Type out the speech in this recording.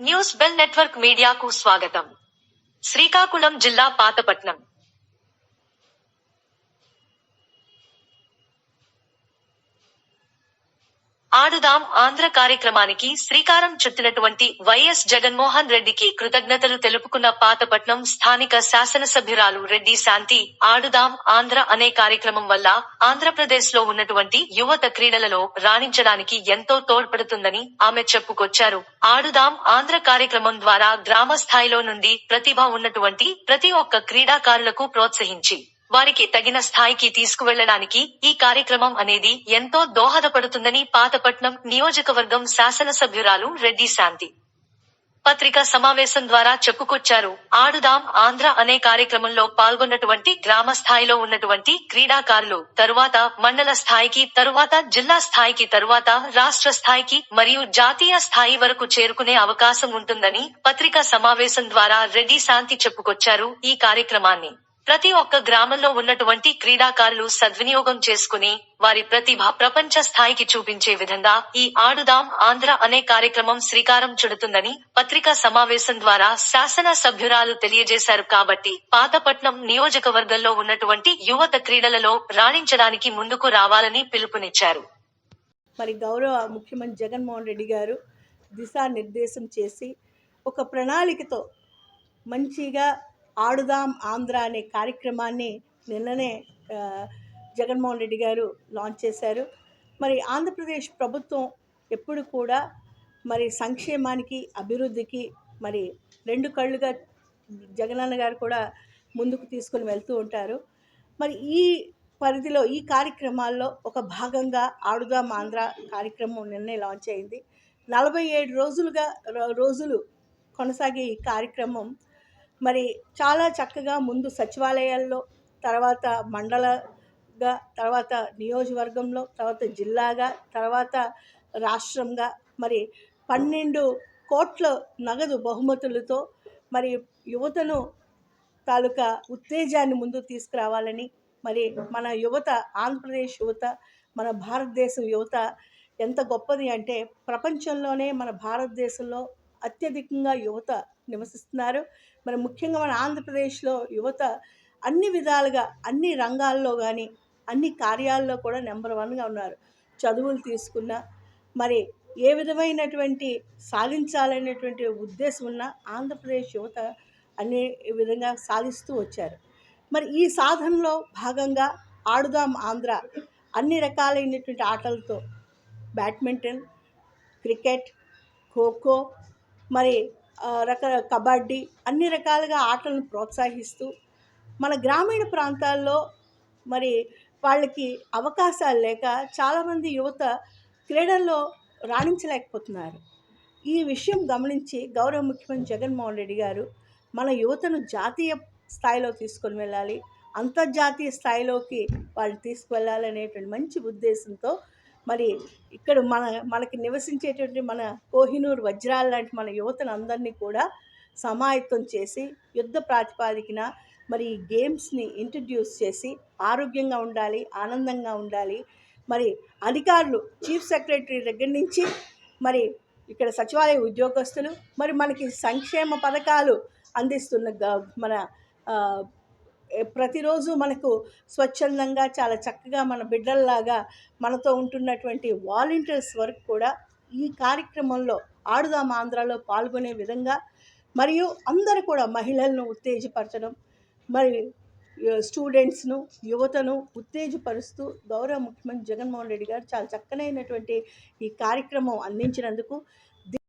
News bell network మీడియాకు స్వాగతం శ్రీకాకుళం జిల్లా పాతపట్నం ఆడుదాం ఆంధ్ర కార్యక్రమానికి శ్రీకారం చుట్టినటువంటి వైఎస్ జగన్మోహన్ రెడ్డికి కృతజ్ఞతలు తెలుపుకున్న పాతపట్నం స్థానిక శాసనసభ్యురాలు రెడ్డి శాంతి ఆడుదాం ఆంధ్ర అనే కార్యక్రమం వల్ల ఆంధ్రప్రదేశ్లో ఉన్నటువంటి యువత క్రీడలలో రాణించడానికి ఎంతో తోడ్పడుతుందని ఆమె చెప్పుకొచ్చారు. ఆడుదాం ఆంధ్ర కార్యక్రమం ద్వారా గ్రామ స్థాయిలో నుండి ప్రతిభ ఉన్నటువంటి ప్రతి ఒక్క క్రీడాకారులకు ప్రోత్సహించి వారికి తగిన స్థాయికి తీసుకువెళ్ళడానికి ఈ కార్యక్రమం అనేది ఎంతో దోహదపడుతుందని పాతపట్నం నియోజకవర్గం శాసనసభ్యురాలు రెడ్డి శాంతి. పత్రికా సమావేశం ద్వారా చెప్పుకొచ్చారు ఆడుదాం ఆంధ్ర అనే కార్యక్రమంలో పాల్గొన్నటువంటి గ్రామ స్థాయిలో ఉన్నటువంటి క్రీడాకారులు తరువాత మండల స్థాయికి తరువాత జిల్లా స్థాయికి తరువాత రాష్ట్ర స్థాయికి మరియు జాతీయ స్థాయి వరకు చేరుకునే అవకాశం ఉంటుందని పత్రికా సమావేశం ద్వారా రెడ్డి శాంతి చెప్పుకొచ్చారు ఈ కార్యక్రమాన్ని. ప్రతి ఒక్క గ్రామంలో ఉన్నటువంటి క్రీడాకారులు సద్వినియోగం చేసుకుని వారి ప్రతిభ ప్రపంచ స్థాయికి చూపించే విధంగా ఈ ఆడుదాం ఆంధ్ర అనే కార్యక్రమం శ్రీకారం చుడుతుందని పత్రికా సమావేశం ద్వారా శాసన సభ్యురాలు తెలియజేశారు. కాబట్టి పాతపట్నం నియోజకవర్గంలో ఉన్నటువంటి యువత క్రీడలలో రాణించడానికి ముందుకు రావాలని పిలుపునిచ్చారు. మరి గౌరవ ముఖ్యమంత్రి జగన్మోహన్ రెడ్డి గారు దిశానిర్దేశం చేసి ఒక ప్రణాళికతో మంచిగా ఆడుదాం ఆంధ్ర అనే కార్యక్రమాన్ని నిన్ననే జగన్మోహన్ రెడ్డి గారు లాంచ్ చేశారు. మరి ఆంధ్రప్రదేశ్ ప్రభుత్వం ఎప్పుడు కూడా మరి సంక్షేమానికి అభివృద్ధికి మరి రెండు కళ్ళుగా జగనన్న గారు కూడా ముందుకు తీసుకొని వెళ్తూ ఉంటారు. మరి ఈ పరిధిలో ఈ కార్యక్రమాల్లో ఒక భాగంగా ఆడుదాం ఆంధ్ర కార్యక్రమం నిన్నే లాంచ్ అయింది. నలభై ఏడు రోజులుగా రో- రోజులు కొనసాగే ఈ కార్యక్రమం మరి చాలా చక్కగా ముందు సచివాలయాల్లో తర్వాత మండలగా తర్వాత నియోజకవర్గంలో తర్వాత జిల్లాగా తర్వాత రాష్ట్రంగా మరి పన్నెండు కోట్ల నగదు బహుమతులతో మరి యువతను తాలూకా ఉత్తేజాన్ని ముందు తీసుకురావాలని మరి మన యువత ఆంధ్రప్రదేశ్ యువత మన భారతదేశం యువత ఎంత గొప్పది అంటే ప్రపంచంలోనే మన భారతదేశంలో అత్యధికంగా యువత నివసిస్తున్నారు. మరి ముఖ్యంగా మన ఆంధ్రప్రదేశ్లో యువత అన్ని విధాలుగా అన్ని రంగాల్లో కానీ అన్ని కార్యాల్లో కూడా నెంబర్ వన్గా ఉన్నారు. చదువులు తీసుకున్న మరి ఏ విధమైనటువంటి సాధించాలనేటువంటి ఉద్దేశం ఉన్న ఆంధ్రప్రదేశ్ యువత అనే విధంగా సాధిస్తూ వచ్చారు. మరి ఈ సాధనలో భాగంగా ఆడుదాం ఆంధ్ర అన్ని రకాలైనటువంటి ఆటలతో బ్యాడ్మింటన్ క్రికెట్ ఖోఖో మరి రక కబడ్డీ అన్ని రకాలుగా ఆటలను ప్రోత్సహిస్తూ మన గ్రామీణ ప్రాంతాల్లో మరి వాళ్ళకి అవకాశాలు లేక చాలామంది యువత క్రీడల్లో రాణించలేకపోతున్నారు. ఈ విషయం గమనించి గౌరవ ముఖ్యమంత్రి జగన్మోహన్ రెడ్డి గారు మన యువతను జాతీయ స్థాయిలో తీసుకొని వెళ్ళాలి అంతర్జాతీయ స్థాయిలోకి వాళ్ళు తీసుకువెళ్ళాలనేటువంటి మంచి ఉద్దేశంతో మరి ఇక్కడ మన మనకి నివసించేటువంటి మన కోహినూర్ వజ్రాల లాంటి మన యువతను అందరినీ కూడా సమాయత్తం చేసి యుద్ధ ప్రాతిపాదికన మరి ఈ గేమ్స్ని ఇంట్రడ్యూస్ చేసి ఆరోగ్యంగా ఉండాలి ఆనందంగా ఉండాలి. మరి అధికారులు చీఫ్ సెక్రటరీ దగ్గర నుంచి మరి ఇక్కడ సచివాలయ ఉద్యోగస్తులు మరి మనకి సంక్షేమ పథకాలు అందిస్తున్న గ- మన ప్రతిరోజు మనకు స్వచ్ఛందంగా చాలా చక్కగా మన బిడ్డల్లాగా మనతో ఉంటున్నటువంటి వాలంటీర్స్ వరకు కూడా ఈ కార్యక్రమంలో ఆడుదాం ఆంధ్రాలో పాల్గొనే విధంగా మరియు అందరూ కూడా మహిళలను ఉత్తేజపరచడం మరి స్టూడెంట్స్ను యువతను ఉత్తేజపరుస్తూ గౌరవ ముఖ్యమంత్రి జగన్మోహన్ రెడ్డి గారు చాలా చక్కనైనటువంటి ఈ కార్యక్రమం అందించినందుకు